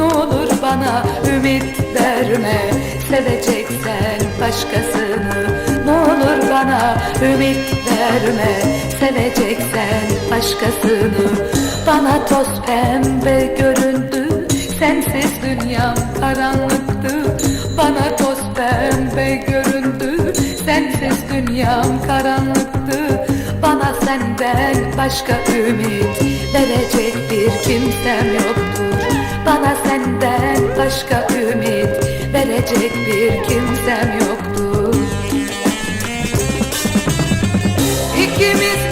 Ne olur bana ümit verme. Seveceksen başkasını. Ne olur bana ümit verme. Seveceksen başkasını. Bana toz pembe göründü. Sensiz dünyam karanlıktı. Bana toz pembe göründü. Sensiz dünyam karanlıktı. Bana senden başka ümit Verecek bir kimsem yoktur bana senden başka ümit verecek bir kimsem yoktu İkimiz